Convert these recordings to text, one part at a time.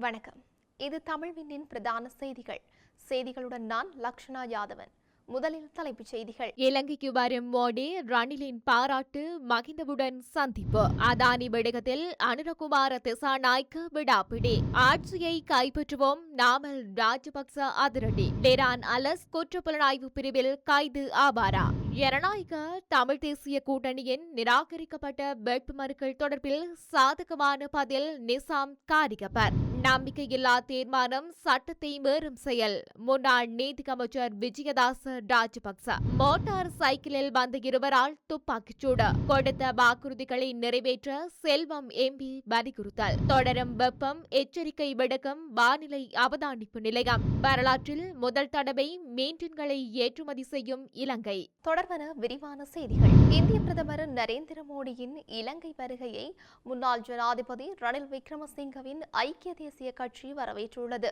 வணக்கம். இது தமிழ்வினின் பிரதான செய்திகள். செய்திகளுடன் நான் லக்ஷனா யாதவன். முதலில் தலைப்புச் செய்திகள். இலங்கைக்கு வரும் மோடி ரணிலின் பாராட்டு மகிந்தவுடன் சந்திப்பு. அதானி விடயத்தில் அனுரகுமார திசாநாய்க்கு விடாப்பிடி. ஆட்சியை கைப்பற்றுவோம் நாமல் ராஜபக்ச அதிரடி. டெரான் அலஸ் குற்றப்புலனாய்வு பிரிவில் கைது ஆபாரா. ஜனநாயக தமிழ் தேசிய கூட்டணியின் நிராகரிக்கப்பட்ட வேட்புமனுக்கள் தொடர்பில் சாதகமான பதில் நிசாம் காரிகப்பர். நம்பிக்கையில்லா தீர்மானம் சட்டத்தை மீறும் செயல். முன்னாள் நீதி அமைச்சர் விஜயதாச ராஜபக்ச மோட்டார் சைக்கிளில் வந்த இருவரால் துப்பாக்கிச்சூடு. கொடுத்த வாக்குறுதிகளை நிறைவேற்ற செல்வம் எம்பி வலியுறுத்தல். தொடரும் வெப்பம் எச்சரிக்கை விடுக்கும் வானிலை அவதானிப்பு நிலையம். வரலாற்றில் முதல் தடவை மீன்டின்களை ஏற்றுமதி செய்யும் இலங்கை. தொடர்வன விரிவான செய்திகள். இந்திய பிரதமர் நரேந்திர மோடியின் இலங்கை வருகையை முன்னாள் ஜனாதிபதி ரணில் விக்ரமசிங்கவின் ஐக்கிய தேசிய கட்சி வரவேற்றுள்ளது.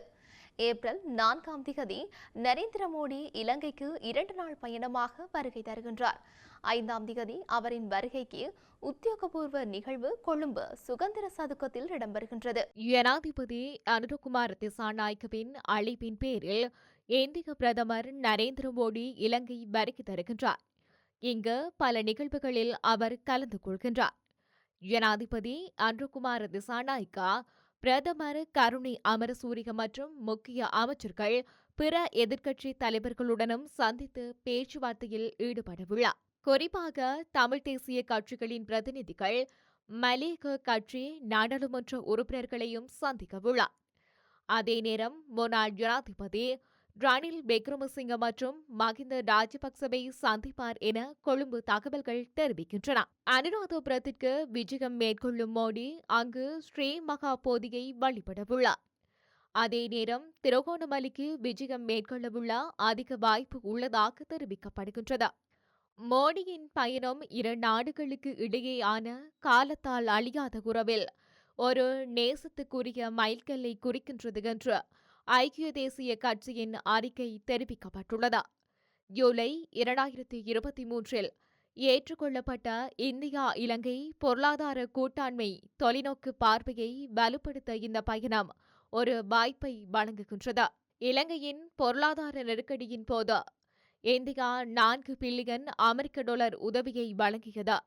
ஏப்ரல் நான்காம் திகதி நரேந்திர மோடி இலங்கைக்கு இரண்டு நாள் பயணமாக வருகை தருகின்றார். ஐந்தாம் திகதி அவரின் வருகைக்கு உத்தியோகபூர்வ நிகழ்வு கொழும்பு சுதந்திர சதுக்கத்தில் இடம்பெறுகின்றது. ஜனாதிபதி அனுரகுமார் திசாநாயக்கவின் அழைப்பின் பேரில் இந்திய பிரதமர் நரேந்திர மோடி இலங்கை வருகை தருகின்றார். இங்கு பல நிகழ்வுகளில் அவர் கலந்து கொள்கின்றார். ஜனாதிபதி அன்ருகுமார் திசாநாய்க்கா பிரதமர் கருணை அமரசூரிய மற்றும் முக்கிய அமைச்சர்கள் பிற எதிர்க்கட்சி தலைவர்களுடனும் சந்தித்து பேச்சுவார்த்தையில் ஈடுபடவுள்ளார். குறிப்பாக தமிழ் தேசிய கட்சிகளின் பிரதிநிதிகள் மலேக கட்சி நாடாளுமன்ற உறுப்பினர்களையும் சந்திக்கவுள்ளார். அதே நேரம் முன்னாள் ஜனாதிபதி ரணில் விக்ரமசிங்க மற்றும் மகிந்த ராஜபக்சவை சந்திப்பார் என கொழும்பு தகவல்கள் தெரிவிக்கின்றன. அனுராதபுரத்திற்கு விஜயம் மேற்கொள்ளும் மோடி அங்கு ஸ்ரீ மகா போதியை வழிபடவுள்ளார். அதே நேரம் திருகோணமலைக்கு விஜயம் மேற்கொள்ளவுள்ள அதிக வாய்ப்பு உள்ளதாக தெரிவிக்கப்படுகின்றது. மோடியின் பயணம் இரு நாடுகளுக்கு இடையேயான காலத்தால் அழியாத உறவில் ஒரு நேசத்துக்குரிய மைல்கல்லை குறிக்கின்றது என்று ஐக்கிய தேசிய கட்சியின் அறிக்கை தெரிவிக்கப்பட்டுள்ளது. ஜூலை இரண்டாயிரத்தி இருபத்தி மூன்றில் ஏற்றுக்கொள்ளப்பட்ட இந்தியா இலங்கை பொருளாதார கூட்டாண்மை தொலைநோக்கு பார்வையை வலுப்படுத்த இந்த பயணம் ஒரு வாய்ப்பை வழங்குகின்றது. இலங்கையின் பொருளாதார நெருக்கடியின் போது இந்தியா நான்கு பில்லியன் அமெரிக்க டாலர் உதவியை வழங்கியது.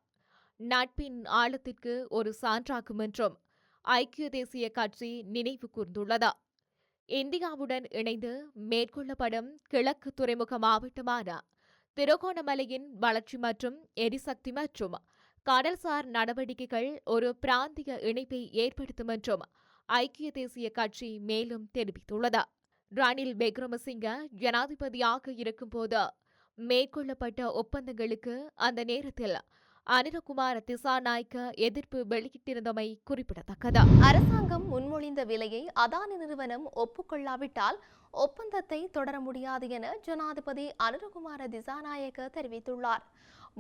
நட்பின் ஆழத்திற்கு ஒரு சான்றாகும் என்றும் ஐக்கிய தேசிய கட்சி நினைவு கூர்ந்துள்ளது. இந்தியாவுடன் இணைந்து மேற்கொள்ளப்படும் கிழக்கு துறைமுக மாவட்டமான திருகோணமலையின் வளர்ச்சி மற்றும் எரிசக்தி மற்றும் கடல்சார் நடவடிக்கைகள் ஒரு பிராந்திய இணைப்பை ஏற்படுத்தும் என்றும் ஐக்கிய தேசிய கட்சி மேலும் தெரிவித்துள்ளது. ரணில் விக்ரமசிங்க ஜனாதிபதியாக இருக்கும்போது மேற்கொள்ளப்பட்ட ஒப்பந்தங்களுக்கு அந்த நேரத்தில் அனிரகுமார திசாநாய்க்க எதிர்ப்பு வெளியிட்டிருந்தமை குறிப்பிடத்தக்கது. அரசாங்கம் முன்மொழிந்த விலையை அதானி நிறுவனம் ஒப்புக்கொள்ளாவிட்டால் ஒப்பந்தத்தை தொடர முடியாது என ஜனாதிபதி அனுரகுமார திசாநாயக்க தெரிவித்துள்ளார்.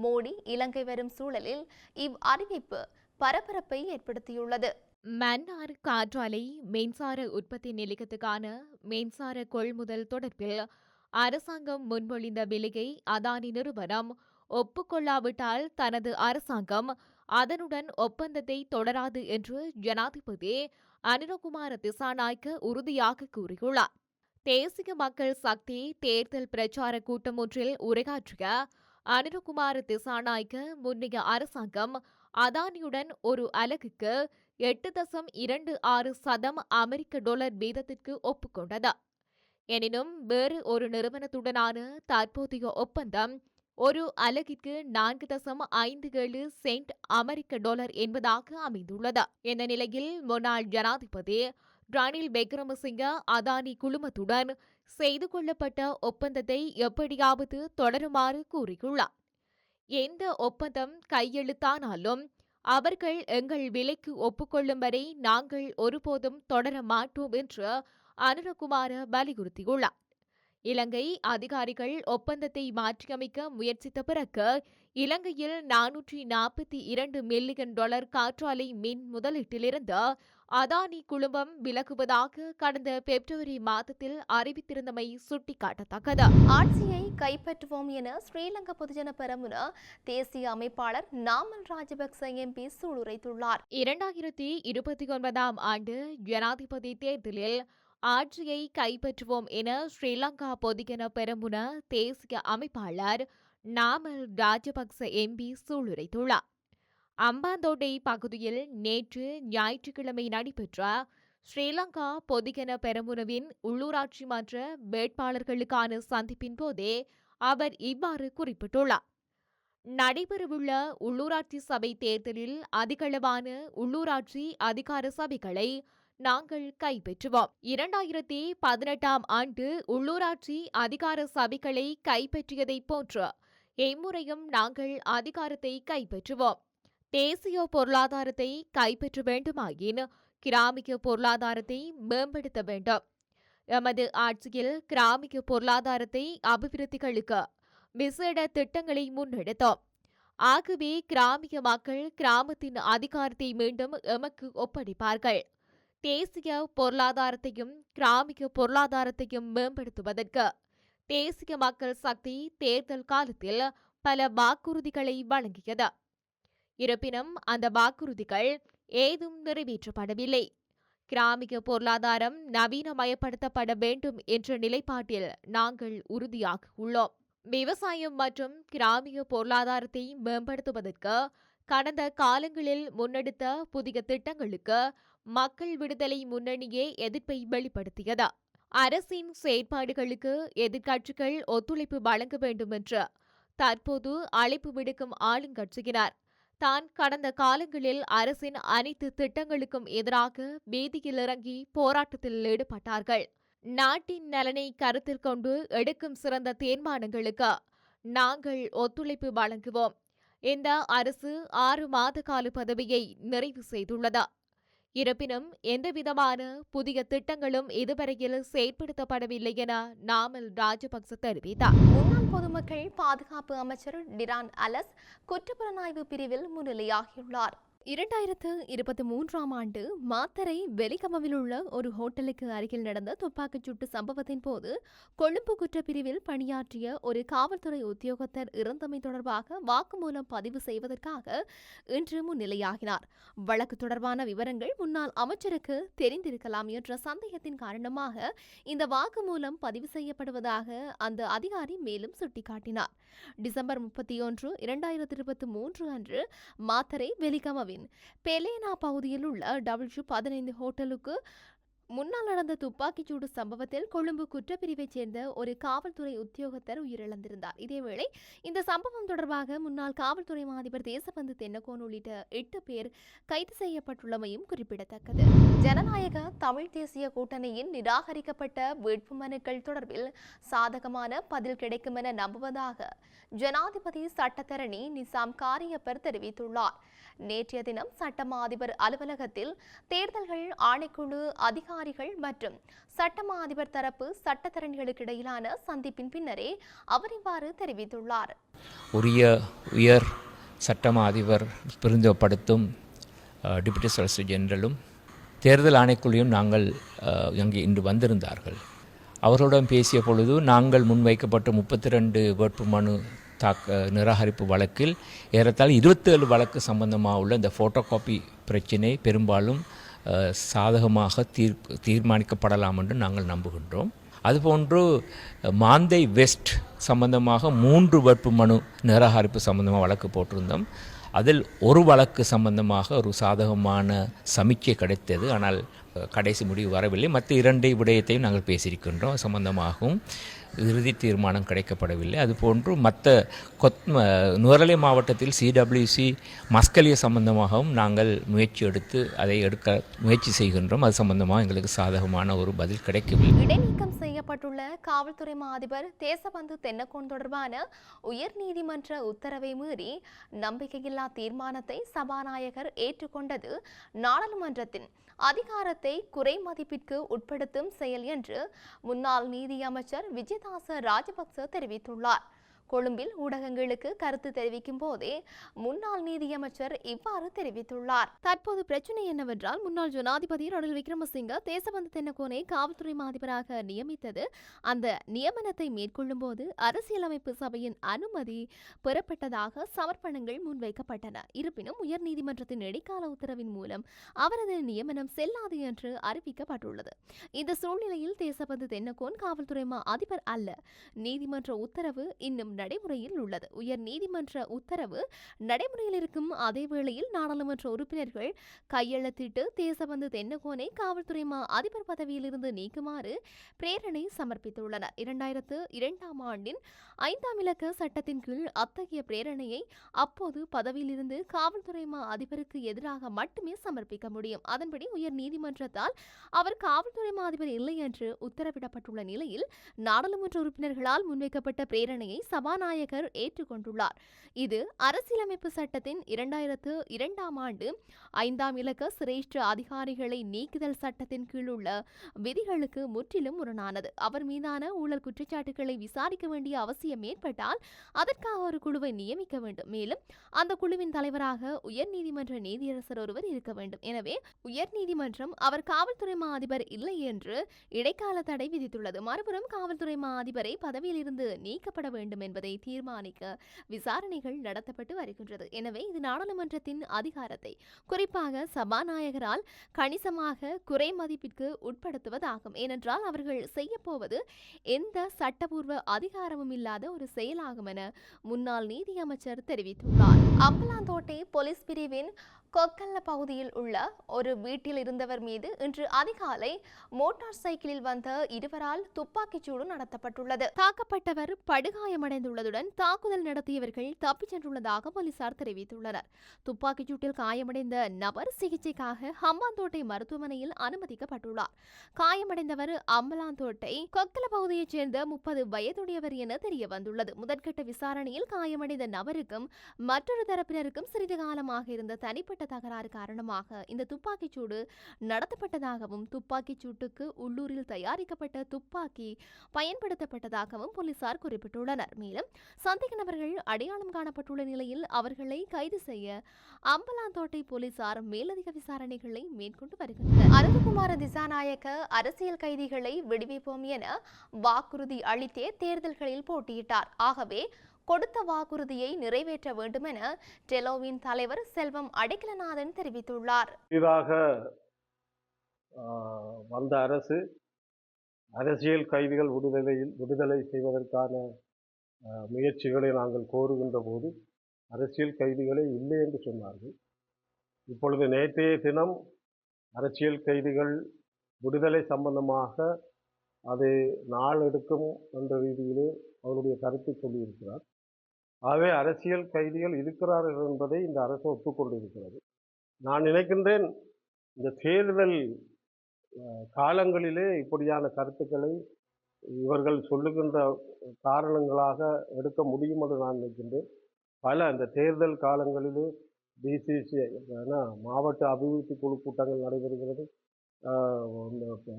மோடி இலங்கை வரும் சூழலில் இவ் அறிவிப்பு பரபரப்பை ஏற்படுத்தியுள்ளது. மன்னார் காற்றாலை மின்சார உற்பத்தி நிலையத்துக்கான மின்சார கொள்முதல் தொடர்பில் அரசாங்கம் முன்மொழிந்த விலையை அதானி நிறுவனம் ஒப்புக்கொள்ளாவிட்டால் தனது அரசாங்கம் அதனுடன் ஒப்பந்தத்தை தொடராது என்று ஜனாதிபதி அனிலகுமார திசாநாய்க்க உறுதியாக கூறியுள்ளார். தேசிய மக்கள் சக்தி தேர்தல் பிரச்சார கூட்டம் ஒன்றில் உரையாற்றிய அனிலகுமார திசாநாய்க்க முன்னைய அரசாங்கம் அதானியுடன் ஒரு அலகுக்கு எட்டு தசம் இரண்டு ஆறு சதம் அமெரிக்க டாலர் வீதத்திற்கு ஒப்புக்கொண்டது. எனினும் வேறு ஒரு நிறுவனத்துடனான தற்போதைய ஒப்பந்தம் ஒரு அலகிற்கு நான்கு தசம் ஐந்து ஏழு சென்ட் அமெரிக்க டாலர் என்பதாக அமைந்துள்ளது. இந்த நிலையில் முன்னாள் ஜனாதிபதி ரணில் விக்ரமசிங்க அதானி குழுமத்துடன் செய்து கொள்ளப்பட்ட ஒப்பந்தத்தை எப்படியாவது தொடருமாறு கூறியுள்ளார். எந்த ஒப்பந்தம் கையெழுத்தானாலும் அவர்கள் எங்கள் விலைக்கு ஒப்புக்கொள்ளும் வரை நாங்கள் ஒருபோதும் தொடர மாட்டோம் என்று அனுரகுமார வலியுறுத்தியுள்ளார். இலங்கை அதிகாரிகள் ஒப்பந்தத்தை மாற்றியமைக்க முயற்சித்த பிறகு இலங்கையில் நானூற்றி நாற்பத்தி இரண்டு மில்லியன் டாலர் காற்றாலை மின் முதலீட்டிலிருந்து அதானி குழுமம் விலகுவதாக கடந்த பிப்ரவரி மாதத்தில் அறிவித்திருந்தமை சுட்டிக்காட்டத்தக்கது. ஆட்சியை கைப்பற்றுவோம் என ஸ்ரீலங்கா பொதுஜன பெரமுன தேசிய அமைப்பாளர் நாமல் ராஜபக்ச எம்பி சூளுரைத்துள்ளார். இரண்டாயிரத்தி இருபத்தி ஒன்பதாம் ஆண்டு ஜனாதிபதி தேர்தலில் ஆட்சியை கைப்பற்றுவோம் என ஸ்ரீலங்கா பொதுஜன பெரமுன தேசிய அமைப்பாளர் நாமல் ராஜபக்ச எம்பி சூளுரைத்துள்ளார். அம்பாந்தோட்டை பகுதியில் நேற்று ஞாயிற்றுக்கிழமை நடைபெற்ற ஸ்ரீலங்கா பொதுஜன பெரமுனவின் உள்ளூராட்சி மன்ற வேட்பாளர்களுக்கான சந்திப்பின் போதே அவர் இவ்வாறு குறிப்பிட்டுள்ளார். நடைபெறவுள்ள உள்ளூராட்சி சபை தேர்தலில் அதிகளவான உள்ளூராட்சி அதிகார சபைகளை நாங்கள் கைப்பற்றுவோம். இரண்டாயிரத்தி பதினெட்டாம் ஆண்டு உள்ளூராட்சி அதிகார சபைகளை கைப்பற்றியதைப் போன்று இம்முறையும் நாங்கள் அதிகாரத்தை கைப்பற்றுவோம். தேசிய பொருளாதாரத்தை கைப்பற்ற வேண்டுமாயின் கிராமிய பொருளாதாரத்தை மேம்படுத்த வேண்டும். எமது ஆட்சியில் கிராமிய பொருளாதாரத்தை அபிவிருத்திகளுக்கு விசேட திட்டங்களை முன்னெடுத்தோம். ஆகவே கிராமிய மக்கள் கிராமத்தின் அதிகாரத்தை மீண்டும் எமக்கு ஒப்படைப்பார்கள். தேசிய பொருளாதாரத்தையும் கிராமிய பொருளாதாரத்தையும் மேம்படுத்துவதற்கு தேசிய மக்கள் சக்தி தேர்தல் காலத்தில் பல வாக்குறுதிகளை வழங்கியது. இருப்பினும் அந்த வாக்குறுதிகள் ஏதும் நிறைவேற்றப்படவில்லை. கிராமிய பொருளாதாரம் நவீனமயப்படுத்தப்பட வேண்டும் என்ற நிலைப்பாட்டில் நாங்கள் உறுதியாக உள்ளோம். விவசாயம் மற்றும் கிராமிய பொருளாதாரத்தை மேம்படுத்துவதற்கு கடந்த காலங்களில் முன்னெடுத்த புதிய திட்டங்களுக்கு மக்கள் விடுதலை முன்னணியே எதிர்ப்பை வெளிப்படுத்தியது? அரசின் செயற்பாடுகளுக்கு எதிர்க்கட்சிகள் ஒத்துழைப்பு வழங்க வேண்டும் என்று தற்போது அழைப்பு விடுக்கும் ஆளுங்கட்சியினர். தான் கடந்த காலங்களில் அரசின் அனைத்து திட்டங்களுக்கும் எதிராக வீதியில் இறங்கி போராட்டத்தில் ஈடுபட்டார்கள். நாட்டின் நலனை கருத்தில் கொண்டு எடுக்கும் சிறந்த தீர்மானங்களுக்கு நாங்கள் ஒத்துழைப்பு வழங்குவோம். இந்த அரசு ஆறு மாத கால பதவியை நிறைவு செய்துள்ளது? இருப்பினும் எந்தவிதமான புதிய திட்டங்களும் இதுவரையில் செயற்படுத்தப்படவில்லை என நாமல் ராஜபக்ச தெரிவித்தார். முன்னாள் பொதுமக்கள் பாதுகாப்பு அமைச்சர் டிரான் அலஸ் குற்றப்புலனாய்வு பிரிவில் முன்னிலையாகியுள்ளார். இரண்டாயிரத்து இருபத்தி மூன்றாம் ஆண்டு மாத்தரை வெலிகமவில் உள்ள ஒரு ஹோட்டலுக்கு அருகில் நடந்த துப்பாக்கிச் சூட்டு சம்பவத்தின் போது கொழும்பு குற்றப்பிரிவில் பணியாற்றிய ஒரு காவல்துறை உத்தியோகத்தர் இறந்தமை தொடர்பாக வாக்குமூலம் பதிவு செய்வதற்காக இன்று முன்னிலையாகினார். வழக்கு தொடர்பான விவரங்கள் முன்னாள் அமைச்சருக்கு தெரிந்திருக்கலாம் என்ற சந்தேகத்தின் காரணமாக இந்த வாக்குமூலம் பதிவு செய்யப்படுவதாக அந்த அதிகாரி மேலும் சுட்டிக்காட்டினார். டிசம்பர் முப்பத்தி ஒன்று இரண்டாயிரத்தி இருபத்தி மூன்று அன்று மாத்தரை வெலிகமவின் பெலேனா பகுதியில் உள்ள டபிள்யூ பதினைந்து ஹோட்டலுக்கு முன்னால் நடந்த துப்பாக்கிச்சூடு சம்பவத்தில் கொழும்பு குற்றப்பிரிவைச் சேர்ந்த ஒரு காவல்துறை உத்தியோகத்தர் உயிரிழந்திருந்தார். இதேவேளை இந்த சம்பவம் தொடர்பாக முன்னாள் காவல்துறை மாதிபர் தேசபந்து தென்னகோன் உள்ளிட்ட எட்டு பேர் கைது செய்யப்பட்டுள்ளமையும் குறிப்பிடத்தக்கது. ஜனநாயக தமிழ் தேசிய கூட்டணியின் நிராகரிக்கப்பட்ட வேட்புமனுக்கள் தொடர்பில் சாதகமான பதில் கிடைக்கும் என நம்புவதாக ஜனாதிபதி சட்டத்தரணி நிசாம் காரியப்பர் தெரிவித்துள்ளார். நேற்றைய தினம் சட்டமா அதிபர் அலுவலகத்தில் தேர்தல்கள் ஆணைக்குழு அதிகாரிகள் மற்றும் சட்டமா அதிபர் தரப்பு சட்டத்தரணிகளுக்கு இடையிலான சந்திப்பின் பின்னரே அவர் இவ்வாறு தெரிவித்துள்ளார். உரிய உயர் சட்டமா அதிபர் பிரதிநிதிப்படுத்தும் டிப்டி சொலிசிட்டர் ஜெனரலும் தேர்தல் ஆணைக்குழுவும் நாங்கள் இங்கே அங்கே இன்று வந்திருந்தார்கள். அவர்களுடன் பேசிய பொழுது நாங்கள் முன்வைக்கப்பட்ட முப்பத்தி ரெண்டு வேட்புமனு தாக்க நிராகரிப்பு வழக்கில் ஏறத்தாழ இருபத்தேழு வழக்கு சம்பந்தமாக உள்ள இந்த ஃபோட்டோ காப்பி பிரச்சினை பெரும்பாலும் சாதகமாக தீர் தீர்மானிக்கப்படலாம் என்று நாங்கள் நம்புகின்றோம். அதுபோன்று மாந்தை வெஸ்ட் சம்பந்தமாக மூன்று வேட்புமனு நிராகரிப்பு சம்பந்தமாக வழக்கு போட்டிருந்தோம். அதில் ஒரு வழக்கு சம்பந்தமாக ஒரு சாதகமான சமிக்கை கிடைத்தது. ஆனால் கடைசி முடிவு வரவில்லை. மற்ற இரண்டு விடயத்தையும் நாங்கள் பேசியிருக்கின்றோம். சம்பந்தமாகவும் இறுதி தீர்மானம் கிடைக்கப்படவில்லை. அதுபோன்று மற்ற கொத் நுவரலை மாவட்டத்தில் சிடபிள்யூசி மஸ்கலிய சம்பந்தமாகவும் நாங்கள் முயற்சி எடுத்து அதை எடுக்க முயற்சி செய்கின்றோம். அது சம்பந்தமாக எங்களுக்கு சாதகமான ஒரு பதில் கிடைக்கவில்லை. இடைநீக்கம் செய்யப்பட்டுள்ள காவல்துறை மா அதிபர் தேசபந்து தென்னக்கோன் தொடர்பான உயர்நீதிமன்ற உத்தரவை மீறி நம்பிக்கையில்லா தீர்மானத்தை சபாநாயகர் ஏற்றுக்கொண்டது நாடாளுமன்றத்தின் அதிகாரத்தை குறைமதிப்பிற்கு உட்படுத்தும் செயல் என்று முன்னாள் நீதியமைச்சர் விஜயதாச ராஜபக்ச தெரிவித்துள்ளார். கொழும்பில் ஊடகங்களுக்கு கருத்து தெரிவிக்கும் போதே முன்னாள் நீதியமைச்சர் இவ்வாறு தெரிவித்துள்ளார். தற்போது பிரச்சனை என்னவென்றால் முன்னாள் ஜனாதிபதி ரணில் விக்ரமசிங்க தேசபந்து தென்னகோனை காவல்துறை மாதிபராக நியமித்தது. அந்த நியமனத்தை மேற்கொள்ளும் போது அரசியலமைப்பு சபையின் அனுமதி பெறப்பட்டதாக சமர்ப்பணங்கள் முன்வைக்கப்பட்டன. இருப்பினும் உயர்நீதிமன்றத்தின் இடைக்கால உத்தரவின் மூலம் அவரது நியமனம் செல்லாது என்று அறிவிக்கப்பட்டுள்ளது. இந்த சூழ்நிலையில் தேசபந்து தென்னகோன் காவல்துறை மா அதிபர் அல்ல. நீதிமன்ற உத்தரவு இன்னும் நடைமுறையில் உள்ளது. உயர் நீதிமன்ற உத்தரவு நடைமுறையில் இருக்கும் அதே வேளையில் நாடாளுமன்ற உறுப்பினர்கள் கையெழுத்திட்டு தேசபந்து தென்னகோனை காவல்துறை மா அதிபர் பதவியிலிருந்து நீக்குமாறு பிரேரணை சமர்ப்பித்துள்ளனர். இரண்டாயிரத்து இரண்டாம் ஆண்டின் ஐந்தாம் இலக்க சட்டத்தின் கீழ் அத்தகைய பிரேரணையை அப்போது பதவியிலிருந்து காவல்துறை மா அதிபருக்கு எதிராக மட்டுமே சமர்ப்பிக்க முடியும். அதன்படி உயர் நீதிமன்றத்தால் அவர் காவல்துறை மா அதிபர் இல்லை என்று உத்தரவிடப்பட்டுள்ள நிலையில் நாடாளுமன்ற உறுப்பினர்களால் முன்வைக்கப்பட்ட பிரேரணையை சபாநாயகர் ஏற்றுக்கொண்டுள்ளார். இது அரசியலமைப்பு சட்டத்தின் இரண்டாயிரத்து இரண்டாம் ஆண்டு ஐந்தாம் இலக்க சிரேஷ்ட அதிகாரிகளை நீக்குதல் சட்டத்தின் கீழ் உள்ள விதிகளுக்கு முற்றிலும் முரணானது. அவர் மீதான ஊழல் குற்றச்சாட்டுகளை விசாரிக்க வேண்டிய அவசியம் ஏற்பட்டால் அதற்காக ஒரு குழுவை நியமிக்க வேண்டும். மேலும் அந்த குழுவின் தலைவராக உயர்நீதிமன்ற நீதியரசர் ஒருவர் இருக்க வேண்டும். எனவே உயர்நீதிமன்றம் அவர் காவல்துறை மா அதிபர் இல்லை என்று இடைக்கால தடை விதித்துள்ளது. மறுபுறம் காவல்துறை மா அதிபரை பதவியிலிருந்து நீக்கப்பட வேண்டும் என்பதை தீர்மானிக்க விசாரணைகள் நடத்தப்பட்டு வருகின்றது. எனவே இது நாடாளுமன்றத்தின் அதிகாரத்தை குறிப்பாக சபாநாயகரால் கணிசமாக குறை மதிப்பிற்கு உட்படுத்துவதாகும். ஏனென்றால் அவர்கள் செய்யப்போவது எந்த சட்டபூர்வ அதிகாரமும் இல்லாத ஒரு செயலாகும் என முன்னாள் நீதியமைச்சர் தெரிவித்துள்ளார். அம்பலாந்தோட்டை போலீஸ் பிரிவின் கொக்கல்ல பகுதியில் உள்ள ஒரு வீட்டில் இருந்தவர் மீது இன்று அதிகாலை மோட்டார் சைக்கிளில் வந்த இருவரால் துப்பாக்கிச் சூடு நடத்தப்பட்டுள்ளது. தாக்கப்பட்டவர் படுகாயமடைந்துள்ளதுடன் தாக்குதல் நடத்தியவர்கள் தப்பிச் சென்றுள்ளதாக போலீசார் தெரிவித்துள்ளனர். துப்பாக்கிச் சூட்டில் காயமடைந்த நபர் சிகிச்சைக்காக ஹம்பாந்தோட்டை மருத்துவமனையில் அனுமதிக்கப்பட்டுள்ளார். காயமடைந்தவர் அம்பலாந்தோட்டை கொக்கல பகுதியைச் சேர்ந்த முப்பது வயதுடையவர் என தெரிய வந்துள்ளது முதற்கட்ட விசாரணையில் காயமடைந்த நபருக்கும் மற்றொரு தரப்பினருக்கும் சிறிது காலமாக இருந்த தனிப்பட்ட தகராறு காரணமாக இந்த துப்பாக்கிச் சூடு நடத்தப்பட்டதாகவும் துப்பாக்கிச் சூட்டுக்கு உள்ளூரில் தயாரிக்கப்பட்ட துப்பாக்கி பயன்படுத்தப்பட்டதாகவும் போலீசார் குறிப்பிட்டுள்ளனர். மேலும் சந்தேக நபர்கள் அடையாளம் காணப்பட்டுள்ள நிலையில் அவர்களை கைது செய்ய அம்பலாந்தோட்டை போலீசார் மேலதிக விசாரணைகளை மேற்கொண்டு வருகின்றனர். அருண்குமார திசாநாயக்க அரசியல் கைதிகளை விடுவிப்போம் என வாக்குறுதி அளித்தே தேர்தல்களில் போட்டியிட்டார். ஆகவே கொடுத்த வாக்குறுதியை நிறைவேற்ற வேண்டும் என டெலோவின் தலைவர் செல்வம் அடைக்கலநாதன் தெரிவித்துள்ளார். புதிதாக வந்த அரசு அரசியல் கைதிகள் விடுதலையில் விடுதலை செய்வதற்கான முயற்சிகளை நாங்கள் கோருகின்ற போது அரசியல் கைதிகளே இல்லை என்று சொன்னார்கள். இப்பொழுது நேற்றைய தினம் அரசியல் கைதிகள் விடுதலை சம்பந்தமாக அது நாள் எடுக்கும் என்ற ரீதியிலே அவருடைய கருத்தை சொல்லியிருக்கிறார். ஆகவே அரசியல் கைதிகள் இருக்கிறார்கள் என்பதை இந்த அரசு ஒப்புக்கொண்டிருக்கிறது நான் நினைக்கின்றேன் இந்த தேர்தல் காலங்களிலே இப்படியான கருத்துக்களை இவர்கள் சொல்லுகின்ற காரணங்களாக எடுக்க முடியும் என்று நான் நினைக்கின்றேன். பல இந்த தேர்தல் காலங்களிலே டிசிசி மாவட்ட அபிவிருத்தி குழு கூட்டங்கள் நடைபெறுகிறது.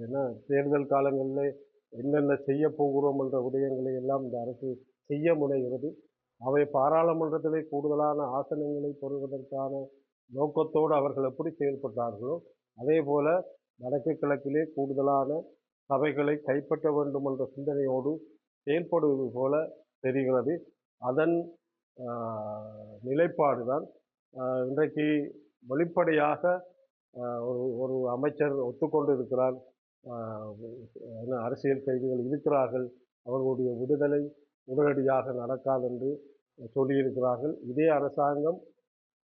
என்ன தேர்தல் காலங்களிலே என்னென்ன செய்ய போகிறோம் என்ற விடயங்களை எல்லாம் இந்த அரசு செய்ய முனைகிறது. அவை பாராளுமன்றத்திலே கூடுதலான ஆசனங்களை பெறுவதற்கான நோக்கத்தோடு அவர்கள் எப்படி செயல்பட்டார்களோ அதே போல வடக்கு கிழக்கிலே கூடுதலான சபைகளை கைப்பற்ற வேண்டும் என்ற சிந்தனையோடு செயல்படுவது போல தெரிகிறது. அதன் நிலைப்பாடு தான் இன்றைக்கு வெளிப்படையாக ஒரு ஒரு அமைச்சர் ஒத்துக்கொண்டு இருக்கிறார் என்ன அரசியல் கைதிகள் இருக்கிறார்கள். அவர்களுடைய விடுதலை உடனடியாக நடக்காதென்று சொல்லியிருக்கிறார்கள். இதே அரசாங்கம்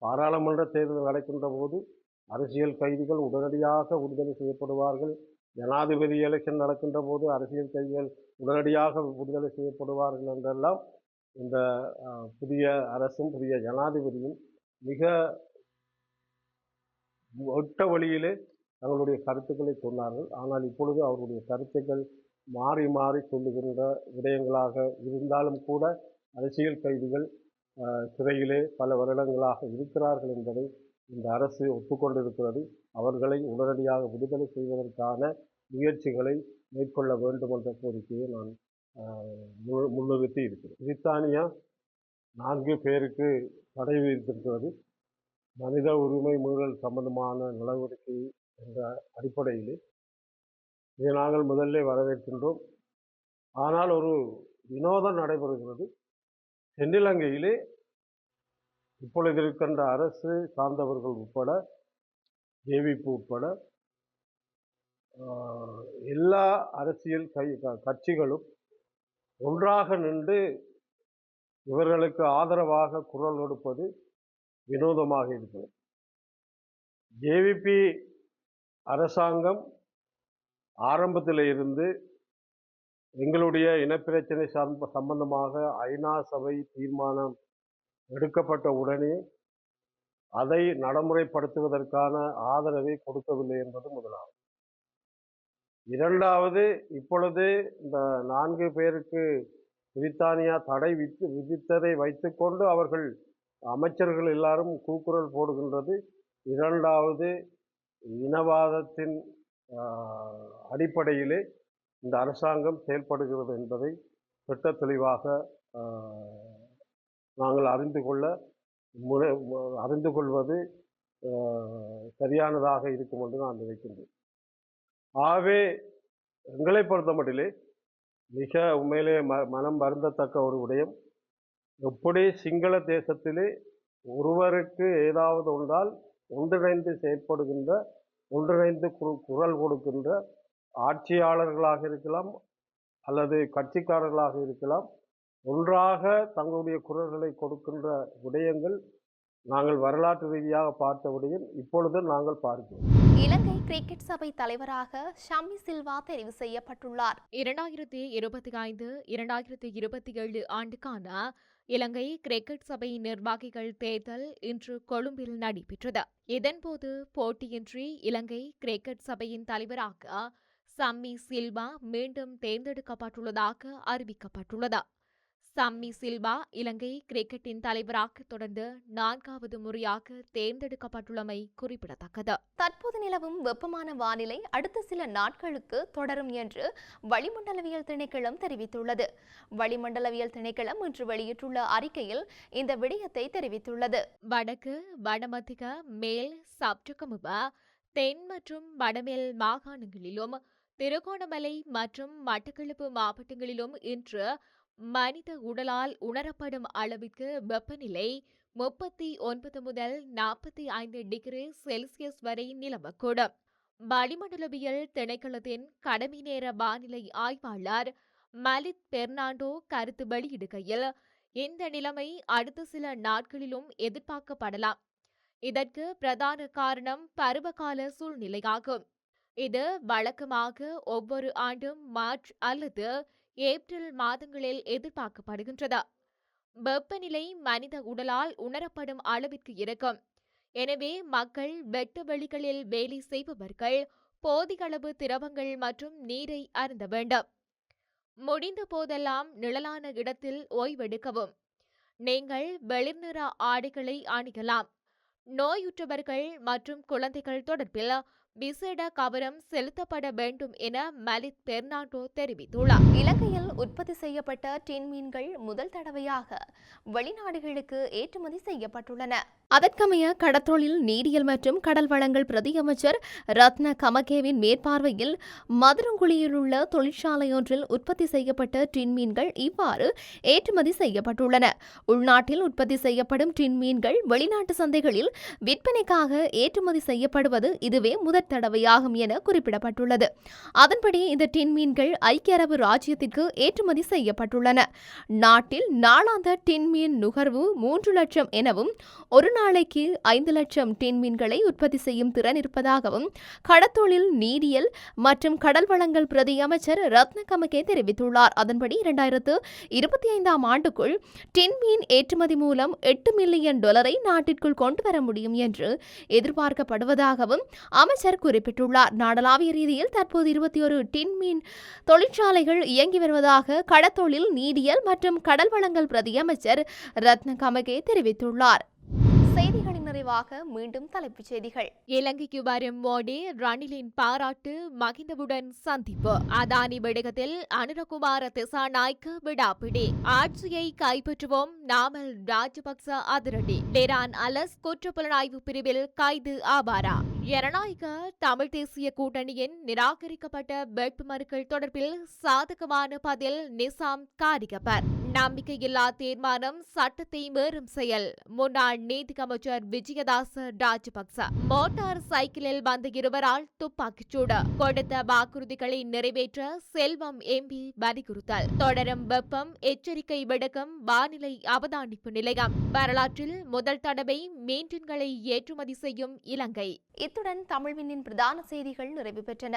பாராளுமன்ற தேர்தல் நடக்கின்ற போது அரசியல் கைதிகள் உடனடியாக விடுதலை செய்யப்படுவார்கள். ஜனாதிபதி எலெக்ஷன் நடக்கின்ற போது அரசியல் கைதிகள் உடனடியாக விடுதலை செய்யப்படுவார்கள் என்றெல்லாம் இந்த புதிய அரசும் புதிய ஜனாதிபதியும் மிக ஒட்ட வழியிலே தங்களுடைய கருத்துக்களை சொன்னார்கள். ஆனால் இப்பொழுது அவருடைய கருத்துக்கள் மாறி மாறி சொல்லுகின்ற விடயங்களாக இருந்தாலும் கூட அரசியல் கைதிகள் சிறையிலே பல வருடங்களாக இருக்கிறார்கள் என்பதை இந்த அரசு ஒப்புக்கொண்டிருக்கிறது. அவர்களை உடனடியாக விடுதலை செய்வதற்கான முயற்சிகளை மேற்கொள்ள வேண்டும் என்ற கோரிக்கையை நான் முன்னிறுத்தி இருக்கிறேன். பிரித்தானியா நான்கு பேருக்கு தடை விதித்திருக்கிறது. மனித உரிமை மீறல் சம்பந்தமான நடவடிக்கை என்ற அடிப்படையில் இதை நாங்கள் முதல்ல வரவேற்கின்றோம். ஆனால் ஒரு வினோதம் நடைபெறுகிறது. தென்னிலங்கையிலே இப்பொழுது இருக்கின்ற அரசு சார்ந்தவர்கள் உட்பட ஜேவிபி உட்பட எல்லா அரசியல் கை க- கட்சிகளும் ஒன்றாக நின்று இவர்களுக்கு ஆதரவாக குரல் கொடுப்பது வினோதமாக இருக்கிறது. ஜேவிபி அரசாங்கம் ஆரம்பத்தில் இருந்து எங்களுடைய இனப்பிரச்சனை சார்ந்த சம்பந்தமாக ஐநா சபை தீர்மானம் எடுக்கப்பட்ட உடனே அதை நடைமுறைப்படுத்துவதற்கான ஆதரவை கொடுக்கவில்லை என்பது முதலாவது. இரண்டாவது இப்பொழுது இந்த நான்கு பேருக்கு பிரித்தானியா தடை வித்து விதித்ததை வைத்துக்கொண்டு அவர்கள் அமைச்சர்கள் எல்லாரும் கூக்குரல் போடுகின்றது. இரண்டாவது இனவாதத்தின் அடிப்படையிலே இந்த அரசாங்கம் செயல்படுகிறது என்பதை திட்ட தெளிவாக நாங்கள் அறிந்து கொள்ள முறை அறிந்து கொள்வது சரியானதாக இருக்கும் என்று நான் நினைக்கின்றேன். ஆகவே எங்களை பொறுத்த மட்டிலே மிக உண்மையிலே ம மனம் வருந்தத்தக்க ஒரு விடயம் எப்படி சிங்கள தேசத்திலே ஒருவருக்கு ஏதாவது ஒன்றால் ஒன்றிணைந்து செயற்படுகின்ற ஒன்றிணைந்து குரல் கொடுக்கின்ற ஆட்சியாளர்களாக இருக்கலாம் அல்லது கட்சிக்காரர்களாக இருக்கலாம் ஒன்றாக தங்களுடைய குரல்களை கொடுக்கின்ற விடயங்கள் நாங்கள் வரலாற்று ரீதியாக பார்த்த விடயம் இப்பொழுது நாங்கள் பார்க்கிறோம். இலங்கை கிரிக்கெட் சபை தலைவராக ஷம்மி சில்வா தெரிவு செய்யப்பட்டுள்ளார். இரண்டாயிரத்தி இருபத்தி ஐந்து இரண்டாயிரத்தி இருபத்தி ஏழு ஆண்டுக்கான இலங்கை கிரிக்கெட் சபை நிர்வாகிகள் தேர்தல் இன்று கொழும்பில் நடைபெற்றது. இதன்போது போட்டியின்றி இலங்கை கிரிக்கெட் சபையின் தலைவராக சம்மி சில்வா மீண்டும் தேர்ந்தெடுக்கப்பட்டுள்ளதாக அறிவிக்கப்பட்டுள்ளது. சம்மி சில்வா இலங்கை கிரிக்கெட்டின் தலைவராக தொடர்ந்து நான்காவது முறையாக தேர்ந்தெடுக்கப்பட்டுள்ளமை குறிப்பிடத்தக்கது. தற்போது நிலவும் வெப்பமான வானிலை அடுத்த சில நாட்களுக்கு தொடரும் என்று வளிமண்டலவியல் திணைக்களம் தெரிவித்துள்ளது. வளிமண்டலவியல் திணைக்களம் இன்று வெளியிட்டுள்ள அறிக்கையில் இந்த விடயத்தை தெரிவித்துள்ளது. வடக்கு வடமத்திய மேல் சப்டகமுப தென் மற்றும் வடமேல் மாகாணங்களிலும் திருகோணமலை மற்றும் மட்டக்களப்பு மாவட்டங்களிலும் இன்று மனித உடலால் உணரப்படும் அளவிற்கு வெப்பநிலை முப்பத்தி ஒன்பது முதல் நாற்பத்தி ஐந்து டிகிரி செல்சியஸ் வரை நிலவக்கூடும். வளிமண்டலவியல் திணைக்களத்தின் கடமை நேர வானிலை ஆய்வாளர் மலித் பெர்னாண்டோ கருத்து வெளியிடுகையில் இந்த நிலைமை அடுத்த சில நாட்களிலும் எதிர்பார்க்கப்படலாம். இதற்கு பிரதான காரணம் பருவகால சூழ்நிலையாகும். இது வழக்கமாக ஒவ்வொரு ஆண்டும் மார்ச் அல்லது ஏப்ரல் மாதங்களில் எதிர்பார்க்கப்படுகின்றது. வெப்பநிலை மனித உடலால் உணரப்படும் அளவிற்கு இருக்கும். எனவே மக்கள் வெட்ட வெளிகளில் வேலை செய்பவர்கள் போதிகளவு திரவங்கள் மற்றும் நீரை அருந்த வேண்டும். முடிந்த போதெல்லாம் நிழலான இடத்தில் ஓய்வெடுக்கவும். நீங்கள் வெளிர்நிற ஆடைகளை அணியலாம். நோயுற்றவர்கள் மற்றும் குழந்தைகள் தொடர்பில் விசேட கவனம் செலுத்தப்பட வேண்டும் என மலித் பெர்னாண்டோ தெரிவித்துள்ளார். இலங்கையில் உற்பத்தி செய்யப்பட்ட டின் மீன்கள் முதல் தடவையாக வெளிநாடுகளுக்கு ஏற்றுமதி செய்யப்பட்டுள்ளன. அதற்கமைய கடற்றொழில் நீரியல் மற்றும் கடல் வளங்கள் பிரதி அமைச்சர் ரத்ன கமகேவின் மேற்பார்வையில் மதுரங்குழியில் உள்ள தொழிற்சாலையொன்றில் உற்பத்தி செய்யப்பட்ட டின் மீன்கள் இவ்வாறு ஏற்றுமதி செய்யப்பட்டுள்ளன. உள்நாட்டில் உற்பத்தி செய்யப்படும் டின் மீன்கள் வெளிநாட்டு சந்தைகளில் விற்பனைக்காக ஏற்றுமதி செய்யப்படுவது இதுவே முதற் தடவையாகும் என குறிப்பிடப்பட்டுள்ளது. அதன்படி இந்த டின் மீன்கள் ஐக்கிய அரபு ராஜ்யத்திற்கு ஏற்றுமதி செய்யப்பட்டுள்ளன. நாட்டில் நாளாந்த டின் மீன் நுகர்வு மூன்று லட்சம் எனவும் ஒரு நாள் நாளைக்கு ஐந்து லட்சம் டின் மீன்களை உற்பத்தி செய்யும் திறன் இருப்பதாகவும் கடத்தொழில் நீரியல் மற்றும் கடல் வளங்கள் பிரதி அமைச்சர் ரத்ன கமகே தெரிவித்துள்ளார். அதன்படி இரண்டாயிரத்து இருபத்தி ஐந்தாம் ஆண்டுக்குள் டின் மீன் ஏற்றுமதி மூலம் எட்டு மில்லியன் டாலரை நாட்டிற்குள் கொண்டு வர முடியும் என்று எதிர்பார்க்கப்படுவதாகவும் அமைச்சர் குறிப்பிட்டுள்ளார். நாடளாவிய ரீதியில் தற்போது இருபத்தி ஒரு டின் மீன் தொழிற்சாலைகள் இயங்கி வருவதாக கடத்தொழில் நீடியல் மற்றும் கடல் வளங்கள் பிரதியமைச்சர் ரத்ன கமகே தெரிவித்துள்ளார். செய்திகளின் நிறைவாக மீண்டும் தலைப்புச் செய்திகள். இலங்கைக்கு வரும் மோடி ரணிலின் பாராட்டு மகிந்தவுடன் சந்திப்பு. அதானி விடகத்தில் அனுரகுமார திசாநாய்க்கு விடாப்பிடி. ஆட்சியை கைப்பற்றுவோம் நாமல் ராஜபக்ச அதிரடி. டெரான் அலஸ் குற்றப்புலனாய்வு பிரிவில் கைது ஆபாரா. ஜனநாயக தமிழ் தேசிய கூட்டணியின் நிராகரிக்கப்பட்ட வேட்புமனுக்கள் தொடர்பில் சாதகமான பதில் நிசாம் காரிகப்பர். நம்பிக்கையில்லா தீர்மானம் சட்டத்தை மீறும் செயல். முன்னாள் நீதி அமைச்சர் விஜயதாஸ் ராஜபக்ச. மோட்டார் சைக்கிளில் வந்த இருவரால் துப்பாக்கிச்சூடு கொடுத்த வாக்குறுதிகளை நிறைவேற்ற செல்வம் எம்பி வலியுறுத்தல். தொடரும் வெப்பம் எச்சரிக்கை விடுக்கும் வானிலை அவதானிப்பு நிலையம். வரலாற்றில் முதல் தடவை மீன்டின்களை ஏற்றுமதி செய்யும் இலங்கை. இத்துடன் தமிழ்வினின் பிரதான செய்திகள் நிறைவு பெற்றன.